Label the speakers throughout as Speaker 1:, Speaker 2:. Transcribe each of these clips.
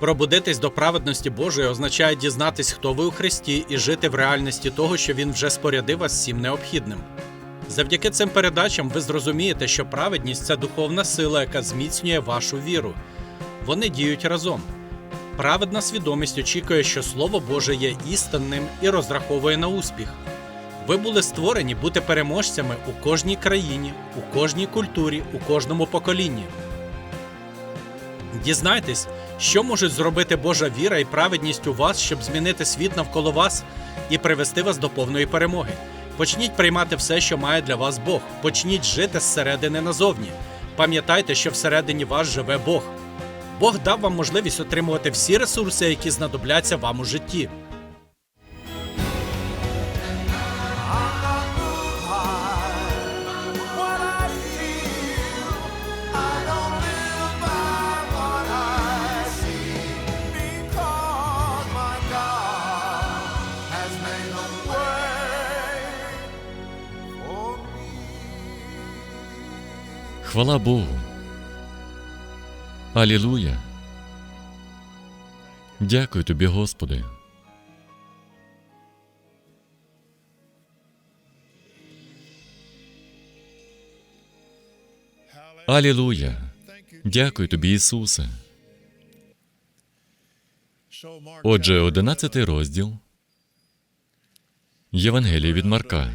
Speaker 1: Пробудитись до праведності Божої означає дізнатись, хто ви у Христі, і жити в реальності того, що Він вже спорядив вас всім необхідним. Завдяки цим передачам ви зрозумієте, що праведність це духовна сила, яка зміцнює вашу віру. Вони діють разом. Праведна свідомість очікує, що Слово Боже є істинним і розраховує на успіх. Ви були створені бути переможцями у кожній країні, у кожній культурі, у кожному поколінні. Дізнайтесь, що можуть зробити Божа віра і праведність у вас, щоб змінити світ навколо вас і привести вас до повної перемоги. Почніть приймати все, що має для вас Бог. Почніть жити зсередини назовні. Пам'ятайте, що всередині вас живе Бог. Бог дав вам можливість отримувати всі ресурси, які знадобляться вам у житті.
Speaker 2: Хвала Богу. Алілуя. Дякую тобі, Господи. Алілуя. Дякую тобі, Ісусе. Отже, одинадцятий розділ Євангелія від Марка.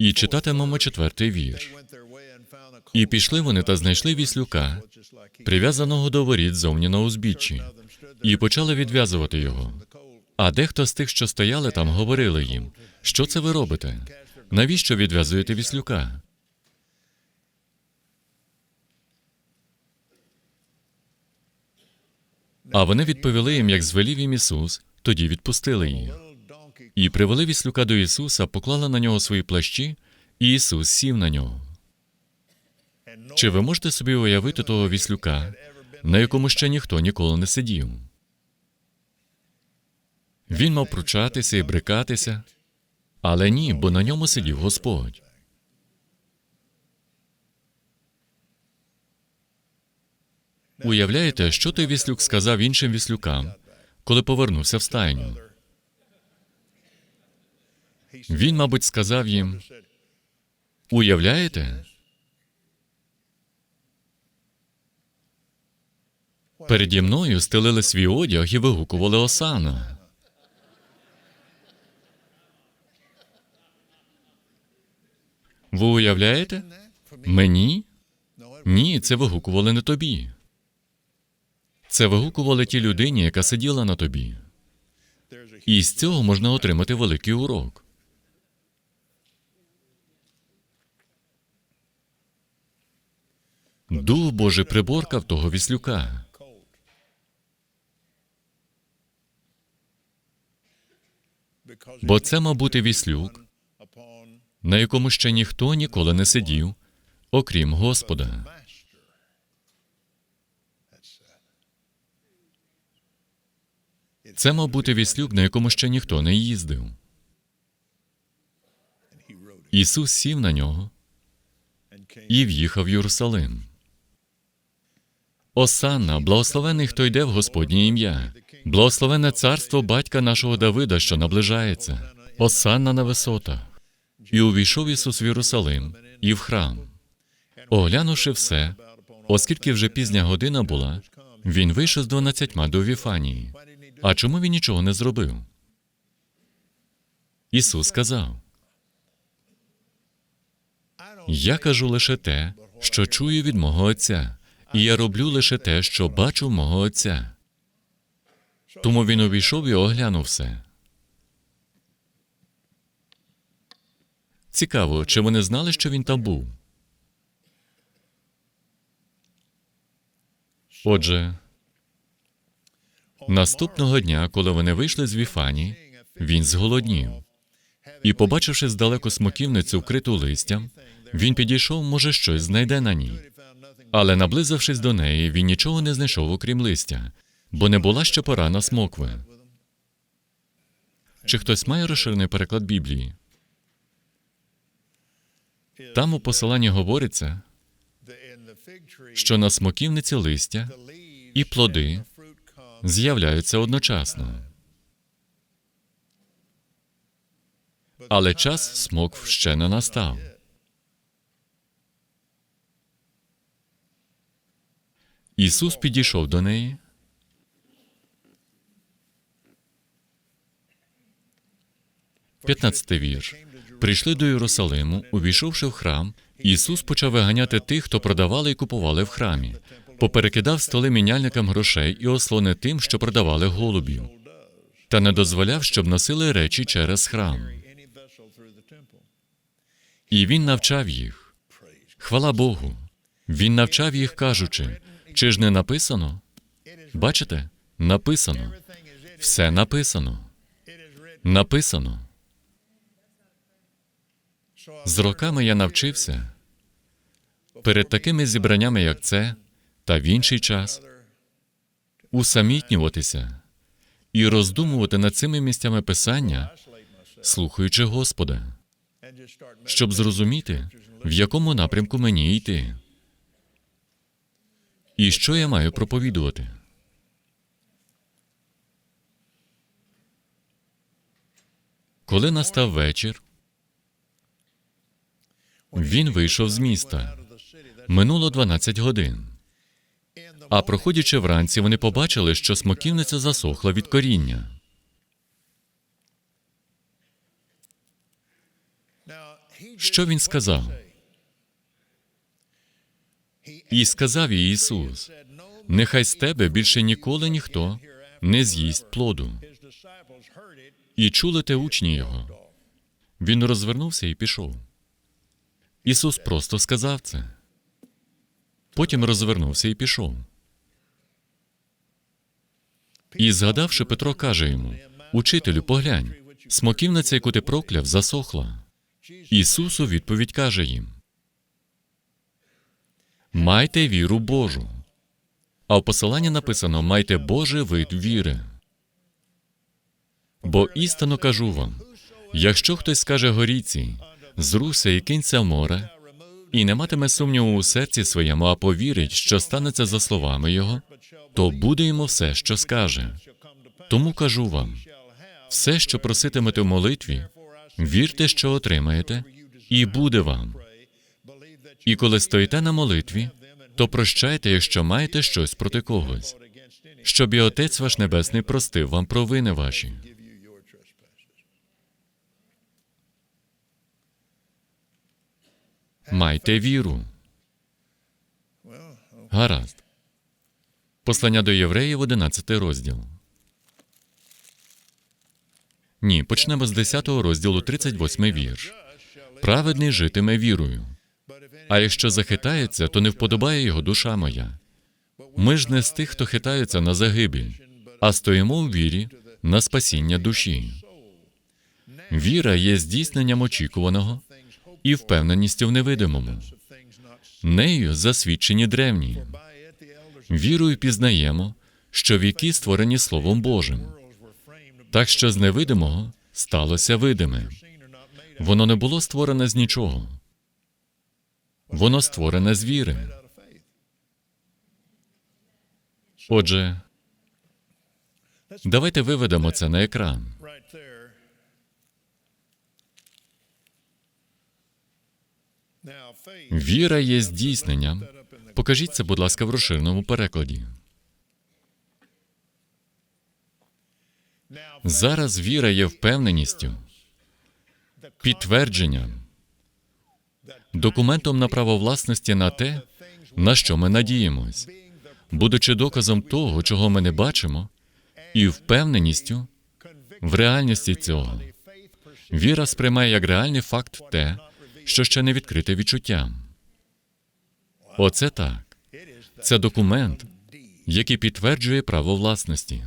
Speaker 2: І читатимемо четвертий вірш. І пішли вони та знайшли віслюка, прив'язаного до воріт зовні на узбіччі, і почали відв'язувати його. А дехто з тих, що стояли там, говорили їм: що це ви робите? Навіщо відв'язуєте віслюка? А вони відповіли їм, як звелів їм Ісус, тоді відпустили їх. І привели віслюка до Ісуса, поклали на нього свої плащі, і Ісус сів на нього. Чи ви можете собі уявити того віслюка, на якому ще ніхто ніколи не сидів? Він мав пручатися і брикатися, але ні, бо на ньому сидів Господь. Уявляєте, що той віслюк сказав іншим віслюкам, коли повернувся в стайню? Він, мабуть, сказав їм: Уявляєте? Переді мною стелили свій одяг і вигукували осана. Ви уявляєте? Мені? Ні, це вигукували не тобі. Це вигукували ті людині, яка сиділа на тобі. І з цього можна отримати великий урок. Дух Божий приборкав того віслюка. Бо це мав бути віслюк, на якому ще ніхто ніколи не сидів, окрім Господа. Це мав бути віслюк, на якому ще ніхто не їздив. Ісус сів на нього і в'їхав в Єрусалим. Осанна, благословений, хто йде в Господнє ім'я, благословенне царство батька нашого Давида, що наближається. Осанна на висотах. І увійшов Ісус в Єрусалим і в храм. Оглянувши все, оскільки вже пізня година була, він вийшов з дванадцятьма до Віфанії. А чому він нічого не зробив? Ісус сказав: Я кажу лише те, що чую від мого Отця, і я роблю лише те, що бачу мого Отця. Тому він увійшов і оглянув все. Цікаво, чи вони знали, що він там був? Отже, наступного дня, коли вони вийшли з Віфані, він зголоднів. І, побачивши здалеку смоківницю, вкриту листям, він підійшов, може, щось знайде на ній. Але, наблизившись до неї, він нічого не знайшов, окрім листя, бо не була ще пора на смокви. Чи хтось має розширений переклад Біблії? Там у посиланні говориться, що на смоківниці листя і плоди з'являються одночасно. Але час смокв ще не настав. Ісус підійшов до неї. П'ятнадцятий вірш. Прийшли до Єрусалиму, увійшовши в храм, Ісус почав виганяти тих, хто продавали і купували в храмі, поперекидав столи міняльникам грошей і ослони тим, що продавали голубів, та не дозволяв, щоб носили речі через храм. І він навчав їх. Хвала Богу. Він навчав їх, кажучи, чи ж не написано? Бачите? Написано. Все написано. Написано. З роками я навчився перед такими зібраннями, як це, та в інший час усамітнюватися і роздумувати над цими місцями писання, слухаючи Господа, щоб зрозуміти, в якому напрямку мені йти. І що я маю проповідувати? Коли настав вечір, він вийшов з міста. Минуло 12 годин. А проходячи вранці, вони побачили, що смоківниця засохла від коріння. Що він сказав? І сказав їй Ісус: нехай з тебе більше ніколи ніхто не з'їсть плоду. І чули те учні його. Він розвернувся і пішов. Ісус просто сказав це. Потім розвернувся і пішов. І, згадавши, Петро каже йому: Учителю, поглянь, смоківниця, яку ти прокляв, засохла. Ісус у відповідь каже їм: Майте віру Божу. А в посиланні написано: майте Божий вид віри. Бо істинно кажу вам: якщо хтось скаже горіці, зруся і кинься в море, і не матиме сумніву у серці своєму, а повірить, що станеться за словами його, то буде йому все, що скаже. Тому кажу вам: все, що проситимете в молитві, вірте, що отримаєте, і буде вам. І коли стоїте на молитві, то прощайте, якщо маєте щось проти когось, щоб і Отець ваш Небесний простив вам провини ваші. Майте віру. Гаразд. Послання до євреїв, 11 розділ. Ні, почнемо з 10 розділу, 38 вірш. Праведний житиме вірою. А якщо захитається, то не вподобає його душа моя. Ми ж не з тих, хто хитається на загибель, а стоїмо у вірі на спасіння душі. Віра є здійсненням очікуваного і впевненістю в невидимому. Нею засвідчені древні. Вірою пізнаємо, що віки створені Словом Божим. Так що з невидимого сталося видиме. Воно не було створене з нічого. Воно створене з віри. Отже, давайте виведемо це на екран. Віра є здійсненням. Покажіть це, будь ласка, в розширеному перекладі. Зараз віра є впевненістю, підтвердженням, документом на право власності на те, на що ми надіємось, будучи доказом того, чого ми не бачимо, і впевненістю в реальності цього. Віра сприймає як реальний факт те, що ще не відкрите відчуттям. Оце так. Це документ, який підтверджує право власності.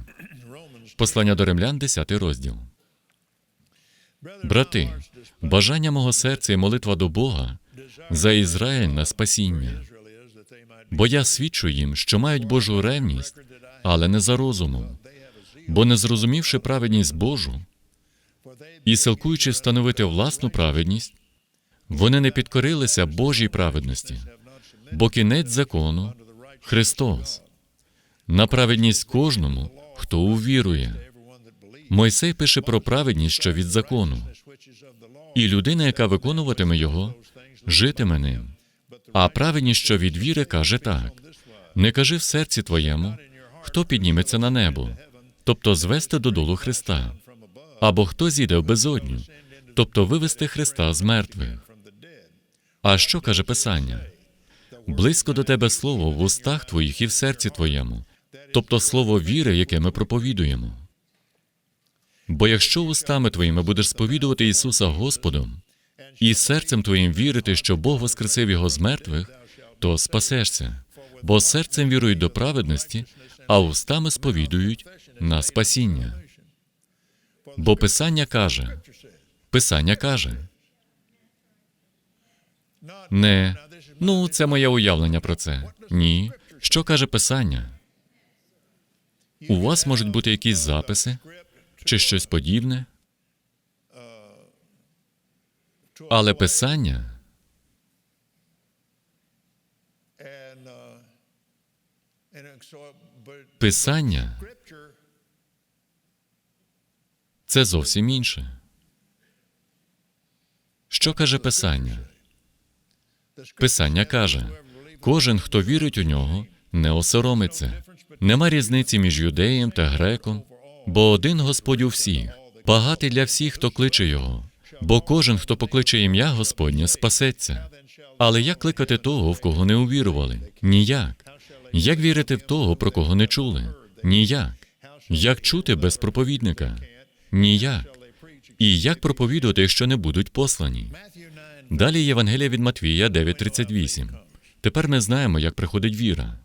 Speaker 2: Послання до римлян, 10 розділ. Брати, бажання мого серця і молитва до Бога за Ізраїль на спасіння. Бо я свідчу їм, що мають Божу ревність, але не за розумом, бо не зрозумівши праведність Божу і силкуючи встановити власну праведність, вони не підкорилися Божій праведності, Бо кінець закону Христос. На праведність кожному, хто увірує. Мойсей пише про праведність, що від закону. І людина, яка виконуватиме його, житиме ним. А праведність, що від віри, каже так: не кажи в серці твоєму, хто підніметься на небо, тобто звести додолу Христа, або хто зійде в безодню, тобто вивести Христа з мертвих. А що каже Писання? Близько до тебе слово в устах твоїх і в серці твоєму, тобто слово віри, яке ми проповідуємо. Бо якщо устами твоїми будеш сповідувати Ісуса Господом, і серцем твоїм вірити, що Бог воскресив Його з мертвих, то спасешся, бо серцем вірують до праведності, а устами сповідують на спасіння. Бо Писання каже, Писання каже, не ну, це моє уявлення про це. Ні. Що каже Писання? У вас можуть бути якісь записи чи щось подібне, але Писання Писання це зовсім інше. Що каже Писання? Писання каже: кожен, хто вірить у нього, не осоромиться. Нема різниці між юдеєм та греком, бо один Господь у всіх, багатий для всіх, хто кличе його. Бо кожен, хто покличе ім'я Господнє, спасеться. Але як кликати того, в кого не увірували? Ніяк. Як вірити в того, про кого не чули? Ніяк. Як чути без проповідника? Ніяк. І як проповідувати, якщо не будуть послані? Далі Євангелія від Матвія 9.38. Тепер ми знаємо, як приходить віра.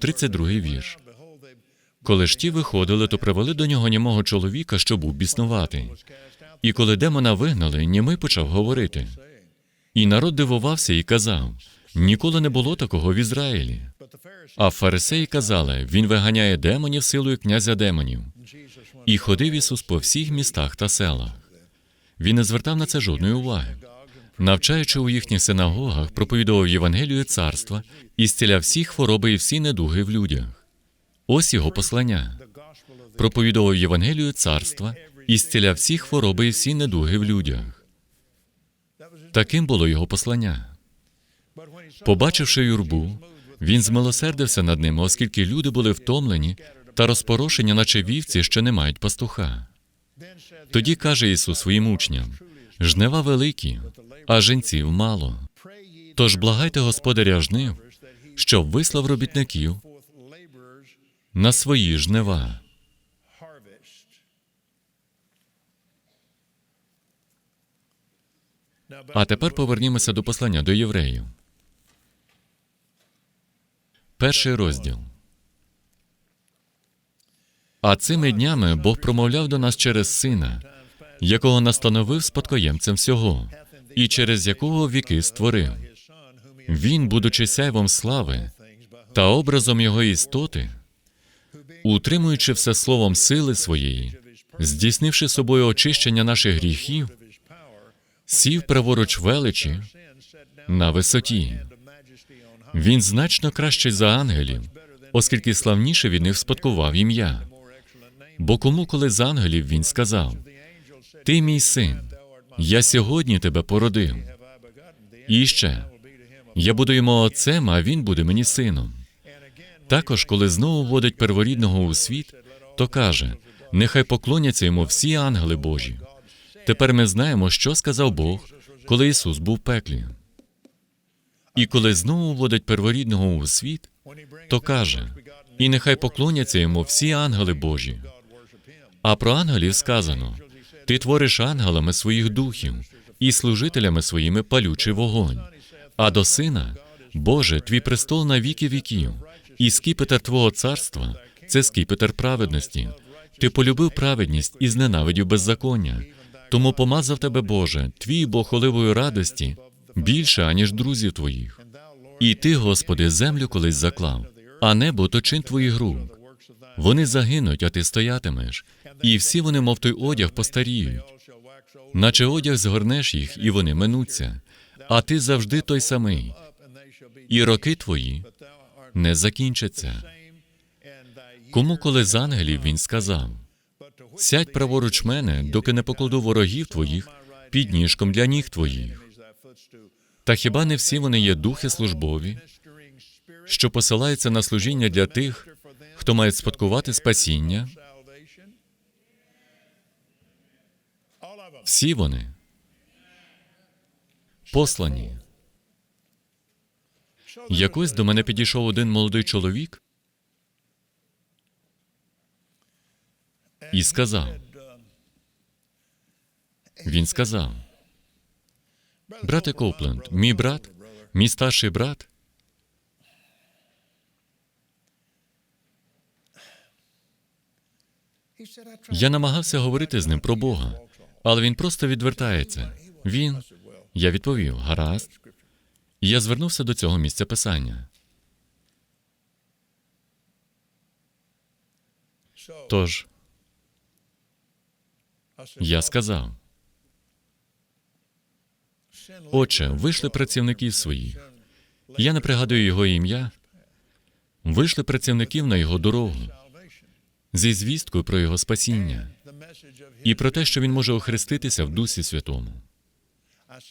Speaker 2: 32-й вірш. Коли ж ті виходили, то привели до нього німого чоловіка, що був біснуватий. І коли демона вигнали, німий почав говорити. І народ дивувався і казав: ніколи не було такого в Ізраїлі. А фарисеї казали: Він виганяє демонів силою князя демонів. І ходив Ісус по всіх містах та селах. Він не звертав на це жодної уваги. Навчаючи у їхніх синагогах, проповідував Євангелію царства і зціляв всі хвороби і всі недуги в людях. Ось його послання. Проповідував Євангелію царства і зціляв всі хвороби і всі недуги в людях. Таким було його послання. Побачивши юрбу, він змилосердився над ними, оскільки люди були втомлені та розпорошені, наче вівці, що не мають пастуха. Тоді каже Ісус своїм учням: жнива великі, а женців мало. Тож благайте господаря жнив, щоб вислав робітників на свої жнива. А тепер повернімося до послання до євреїв. Перший розділ. А цими днями Бог промовляв до нас через сина, якого настановив спадкоємцем всього, і через якого віки створив. Він, будучи сяйвом слави та образом його істоти, утримуючи все словом сили своєї, здійснивши собою очищення наших гріхів, сів праворуч величі на висоті. Він значно кращий за ангелів, оскільки славніше від них спадкував ім'я. Бо кому коли з ангелів він сказав: Ти мій син, я сьогодні тебе породив. І ще я буду йому отцем, а він буде мені сином. Також, коли знову вводить перворідного у світ, то каже: нехай поклоняться йому всі ангели Божі. Тепер ми знаємо, що сказав Бог, коли Ісус був в пеклі. І коли знову вводить перворідного у світ, то каже: і нехай поклоняться йому всі ангели Божі. А про ангелів сказано: ти твориш ангелами своїх духів і служителями своїми палючий вогонь. А до сина, Боже, твій престол на віки віків, і скіпетр Твого царства це скіпетр праведності. Ти полюбив праведність і зненавидів беззаконня. Тому помазав тебе, Боже, твій Бог оливою радості більше, аніж друзів твоїх. І ти, Господи, землю колись заклав, а небо то чин твоїх рук. Вони загинуть, а ти стоятимеш, і всі вони, мов той одяг, постаріють. Наче одяг згорнеш їх, і вони минуться. А ти завжди той самий. і роки твої не закінчаться. Кому коли з ангелів він сказав: Сядь праворуч мене, доки не покладу ворогів твоїх під ніжком для ніг твоїх. Та хіба не всі вони є духи службові, що посилаються на служіння для тих, хто має спадкувати спасіння? Всі вони послані. Якось до мене підійшов один молодий чоловік і сказав: він сказав, брате Копленд, мій брат, мій старший брат. Я намагався говорити з ним про Бога, але він просто відвертається. Він, я відповів, гаразд. І я звернувся до цього місця писання. Тож я сказав: Отче, вийшли працівників своїх. Я не пригадую його ім'я. Вийшли працівників на його дорогу зі звісткою про його спасіння і про те, що він може охреститися в Дусі Святому.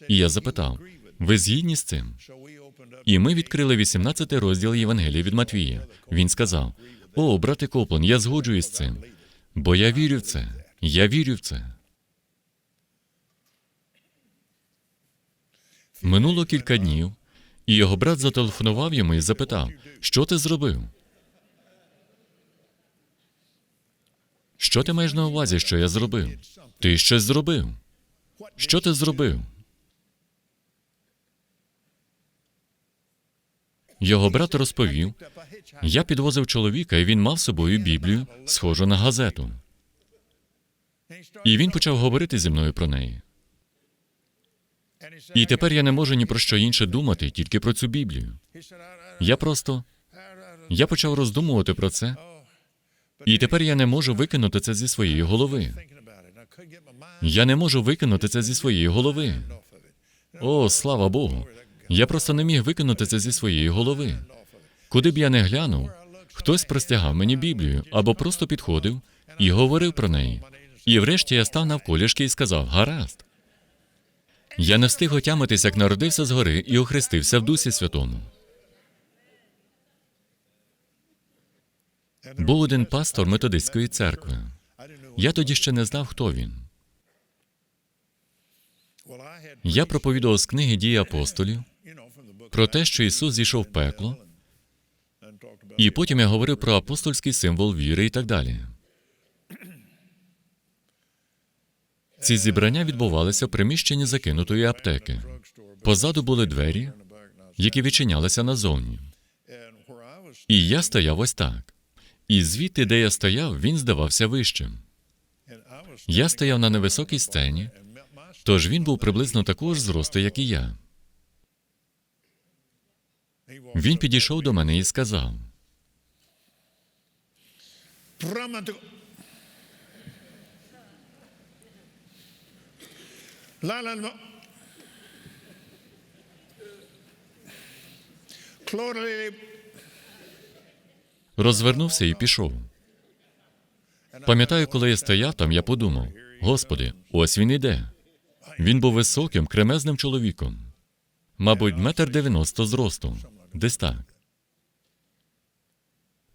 Speaker 2: І я запитав: ви згідні з цим? І ми відкрили 18 розділ Євангелія від Матвія. Він сказав: О, брате Коплан, я згоджуюсь з цим, бо я вірю в це. Я вірю в це. Минуло кілька днів, і його брат зателефонував йому і запитав, що ти зробив? Що ти маєш на увазі, що я зробив? Ти щось зробив. Що ти зробив? Його брат розповів, я підвозив чоловіка, і він мав з собою Біблію, схожу на газету. І він почав говорити зі мною про неї. І тепер я не можу ні про що інше думати, тільки про цю Біблію. Я просто я почав роздумувати про це, і тепер я не можу викинути це зі своєї голови. Я не можу викинути це зі своєї голови. О, слава Богу! Я просто не міг викинути це зі своєї голови. Куди б я не глянув, хтось простягав мені Біблію або просто підходив і говорив про неї. І врешті я став навколішки і сказав: гаразд. Я не встиг отямитись, як народився згори і охрестився в Дусі Святому. Був один пастор методистської церкви. Я тоді ще не знав, хто він. Я проповідував з книги дії апостолів про те, що Ісус зійшов в пекло, і потім я говорив про апостольський символ віри і так далі. Ці зібрання відбувалися в приміщенні закинутої аптеки. Позаду були двері, які відчинялися назовні. І я стояв ось так. І звідти, де я стояв, він здавався вищим. Я стояв на невисокій сцені, тож він був приблизно такого ж зросту, як і я. Він підійшов до мене і сказав:
Speaker 3: La.
Speaker 2: Розвернувся і пішов. Пам'ятаю, коли я стояв там, я подумав: Господи, ось він іде. Він був високим, кремезним чоловіком, мабуть, метр дев'яносто зросту, десь так.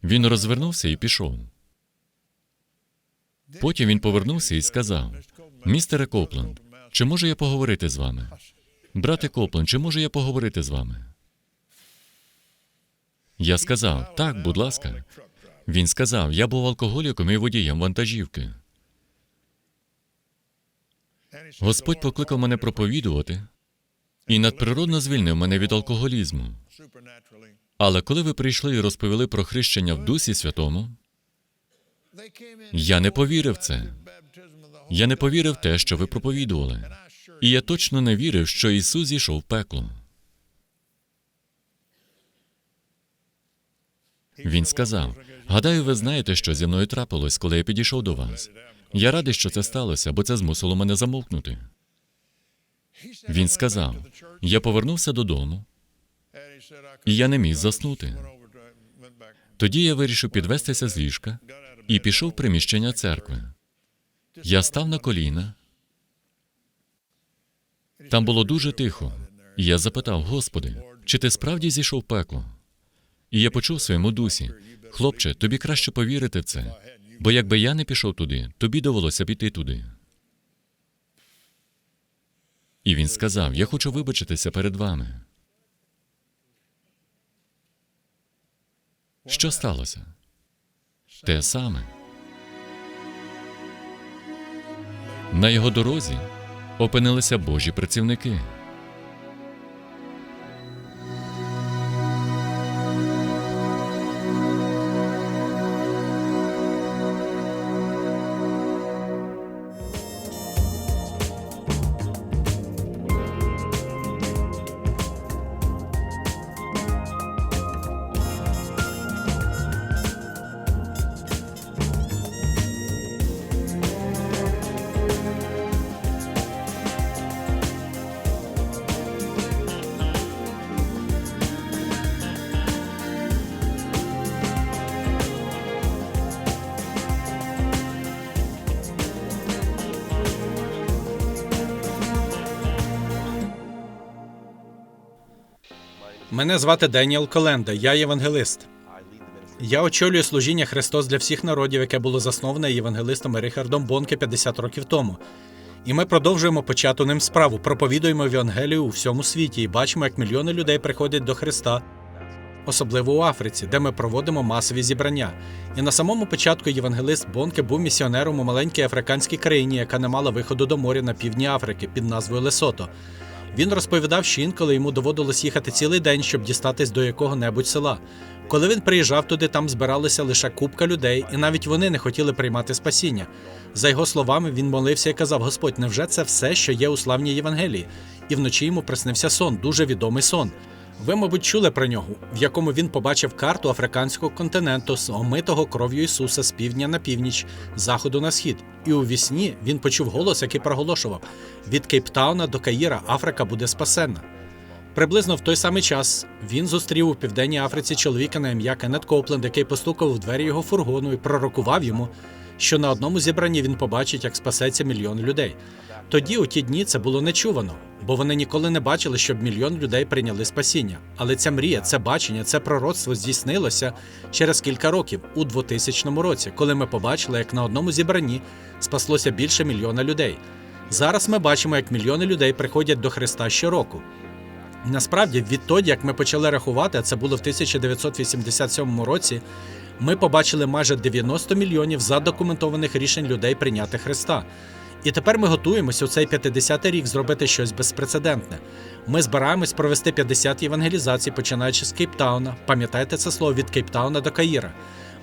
Speaker 2: Він розвернувся і пішов. Потім він повернувся і сказав: Містере Копленд, чи можу я поговорити з вами? Брате Копленд, чи можу я поговорити з вами? Я сказав: так, будь ласка. Він сказав: я був алкоголіком і водієм вантажівки. Господь покликав мене проповідувати і надприродно звільнив мене від алкоголізму. Але коли ви прийшли і розповіли про хрещення в Дусі Святому, я не повірив це. Я не повірив те, що ви проповідували. І я точно не вірив, що Ісус зійшов в пекло. Він сказав: гадаю, ви знаєте, що зі мною трапилось, коли я підійшов до вас. Я радий, що це сталося, бо це змусило мене замовкнути. Він сказав: я повернувся додому і я не міг заснути. Тоді я вирішив підвестися з ліжка і пішов в приміщення церкви. Я став на коліна. Там було дуже тихо. І я запитав, Господи, чи ти справді зійшов в пекло? І я почув в своєму дусі, хлопче, тобі краще повірити в це, бо якби я не пішов туди, тобі довелося піти туди. І він сказав: Я хочу вибачитися перед вами. Що сталося? Те саме. На його дорозі опинилися Божі працівники.
Speaker 1: Мене звати Деніел Коленда, я євангелист. Я очолюю служіння Христос для всіх народів, яке було засноване євангелистом Рихардом Бонке 50 років тому. І ми продовжуємо почату ним справу, проповідуємо Євангелію у всьому світі і бачимо, як мільйони людей приходять до Христа, особливо у Африці, де ми проводимо масові зібрання. І на самому початку євангелист Бонке був місіонером у маленькій африканській країні, яка не мала виходу до моря на півдні Африки під назвою Лесото. Він розповідав, що інколи йому доводилось їхати цілий день, щоб дістатись до якого-небудь села. Коли він приїжджав туди, там збиралися лише купка людей, і навіть вони не хотіли приймати спасіння. За його словами, він молився і казав: Господь, невже це все, що є у славній Євангелії? І вночі йому приснився сон, дуже відомий сон. Ви, мабуть, чули про нього, в якому він побачив карту африканського континенту, з омитого кров'ю Ісуса з півдня на північ, з заходу на схід. І у вісні він почув голос, який проголошував: від Кейптауна до Каїра Африка буде спасенна. Приблизно в той самий час він зустрів у південній Африці чоловіка на ім'я Кеннет Копленд, який постукав у двері його фургону і пророкував йому, що на одному зібранні він побачить, як спасеться мільйон людей. Тоді, у ті дні, це було нечувано, бо вони ніколи не бачили, щоб мільйон людей прийняли спасіння. Але ця мрія, це бачення, це пророцтво здійснилося через кілька років у 2000 році, коли ми побачили, як на одному зібранні спаслося більше мільйона людей. Зараз ми бачимо, як мільйони людей приходять до Христа щороку. Насправді, відтоді, як ми почали рахувати, а це було в 1987 році, ми побачили майже 90 мільйонів задокументованих рішень людей прийняти Христа. І тепер ми готуємося у цей 50-й рік зробити щось безпрецедентне. Ми збираємось провести 50 євангелізацій, починаючи з Кейптауна. Пам'ятайте це слово від Кейптауна до Каїра.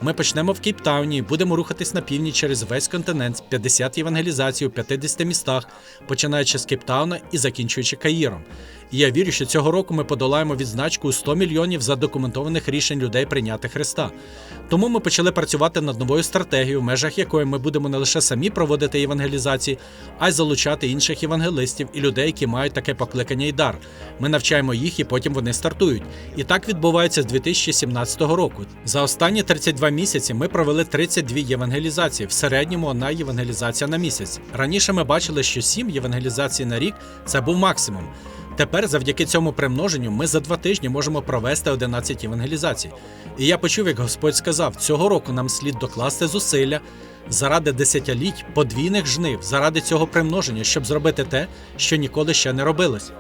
Speaker 1: Ми почнемо в Кейптауні будемо рухатись на північ через весь континент, 50 євангелізацій у 50 містах, починаючи з Кейптауна і закінчуючи Каїром. І я вірю, що цього року ми подолаємо відзначку у 100 мільйонів задокументованих рішень людей прийняти Христа. Тому ми почали працювати над новою стратегією, в межах якої ми будемо не лише самі проводити євангелізації, а й залучати інших євангелистів і людей, які мають таке покликання і дар. Ми навчаємо їх і потім вони стартують. І так відбувається з 2017 року. За останні 32 місяці ми провели 32 євангелізації, в середньому одна євангелізація на місяць. Раніше ми бачили, що 7 євангелізацій на рік це був максимум. Тепер, завдяки цьому примноженню, ми за два тижні можемо провести 11 євангелізацій. І я почув, як Господь сказав: цього року нам слід докласти зусилля заради десятиліть подвійних жнив, заради цього примноження, щоб зробити те, що ніколи ще не робилось.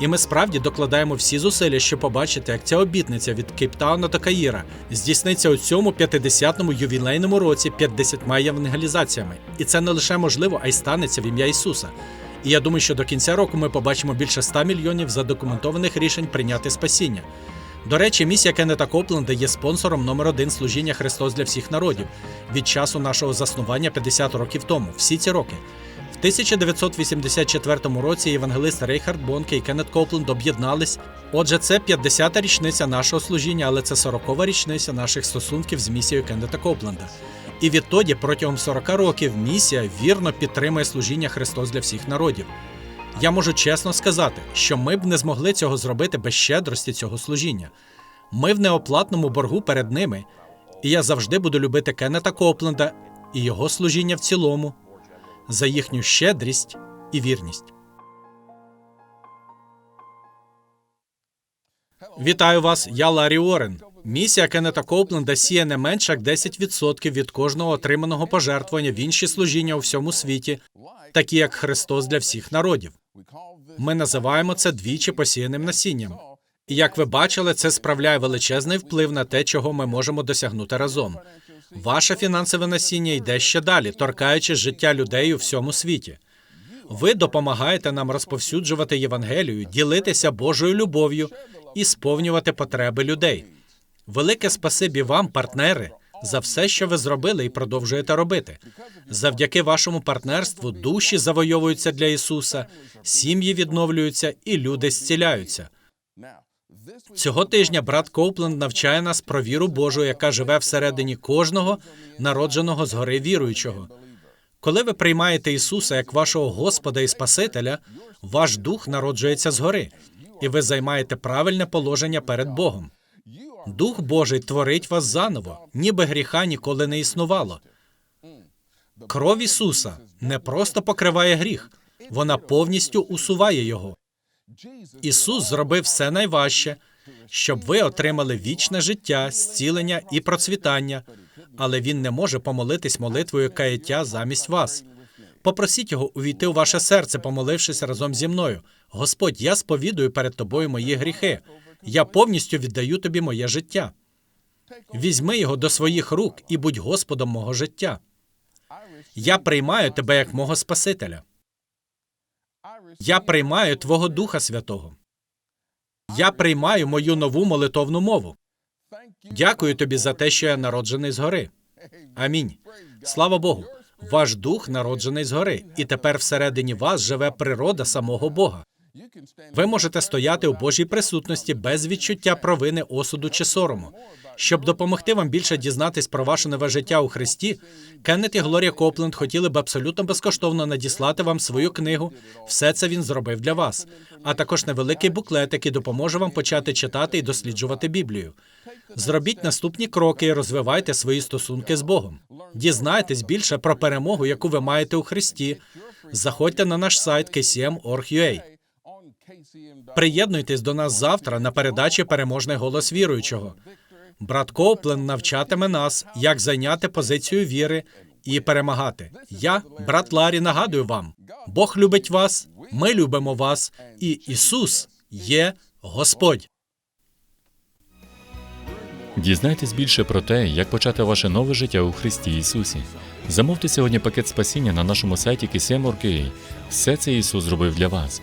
Speaker 1: І ми справді докладаємо всі зусилля, щоб побачити, як ця обітниця від Кейптауна до Каїра здійсниться у цьому 50-му ювілейному році 50 євангелізаціями. І це не лише можливо, а й станеться в ім'я Ісуса. І я думаю, що до кінця року ми побачимо більше 100 мільйонів задокументованих рішень прийняти спасіння. До речі, місія Кеннета Копленда є спонсором номер один служіння Христос для всіх народів від часу нашого заснування 50 років тому, всі ці роки. В 1984 році євангелист Рейхард Бонке і Кеннет Копленд об'єднались. Отже, це 50-та річниця нашого служіння, але це 40-ва річниця наших стосунків з місією Кеннета Копленда. І відтоді, протягом 40 років, місія вірно підтримує служіння Христос для всіх народів. Я можу чесно сказати, що ми б не змогли цього зробити без щедрості цього служіння. Ми в неоплатному боргу перед ними, і я завжди буду любити Кеннета Копленда і його служіння в цілому за їхню щедрість і вірність. Вітаю вас, я Ларі Уоррен. Місія Кеннета Коупленда сіє не менше як 10% від кожного отриманого пожертвування в інші служіння у всьому світі, такі як Христос для всіх народів. Ми називаємо це двічі посіяним насінням. І як ви бачили, це справляє величезний вплив на те, чого ми можемо досягнути разом. Ваше фінансове насіння йде ще далі, торкаючи життя людей у всьому світі. Ви допомагаєте нам розповсюджувати Євангелію, ділитися Божою любов'ю і сповнювати потреби людей. Велике спасибі вам, партнери, за все, що ви зробили і продовжуєте робити. Завдяки вашому партнерству душі завойовуються для Ісуса, сім'ї відновлюються і люди зціляються. Цього тижня брат Коупленд навчає нас про віру Божу, яка живе всередині кожного народженого згори віруючого. Коли ви приймаєте Ісуса як вашого Господа і Спасителя, ваш дух народжується згори, і ви займаєте правильне положення перед Богом. Дух Божий творить вас заново, ніби гріха ніколи не існувало. Кров Ісуса не просто покриває гріх, вона повністю усуває його. Ісус зробив все найважче, щоб ви отримали вічне життя, зцілення і процвітання, але Він не може помолитись молитвою каяття замість вас. Попросіть його увійти у ваше серце, помолившись разом зі мною. Господь, я сповідую перед тобою мої гріхи. Я повністю віддаю тобі моє життя. Візьми його до своїх рук і будь Господом мого життя. Я приймаю тебе як мого Спасителя. Я приймаю Твого Духа Святого. Я приймаю мою нову молитовну мову. Дякую тобі за те, що я народжений згори. Амінь. Слава Богу. Ваш дух народжений згори, і тепер всередині вас живе природа самого Бога. Ви можете стояти у Божій присутності без відчуття провини, осуду чи сорому. Щоб допомогти вам більше дізнатись про ваше нове життя у Христі, Кеннет і Глорія Копленд хотіли б абсолютно безкоштовно надіслати вам свою книгу. Все це він зробив для вас, а також невеликий буклет, який допоможе вам почати читати і досліджувати Біблію. Зробіть наступні кроки і розвивайте свої стосунки з Богом. Дізнайтесь більше про перемогу, яку ви маєте у Христі. Заходьте на наш сайт kcm.org.ua. Приєднуйтесь до нас завтра на передачі Переможний голос віруючого. Брат Коуплен навчатиме нас, як зайняти позицію віри і перемагати. Я, брат Ларі, нагадую вам: Бог любить вас, ми любимо вас, і Ісус є Господь.
Speaker 2: Дізнайтесь більше про те, як почати ваше нове життя у Христі Ісусі. Замовте сьогодні пакет спасіння на нашому сайті KSM.org.ua. Все це Ісус зробив для вас.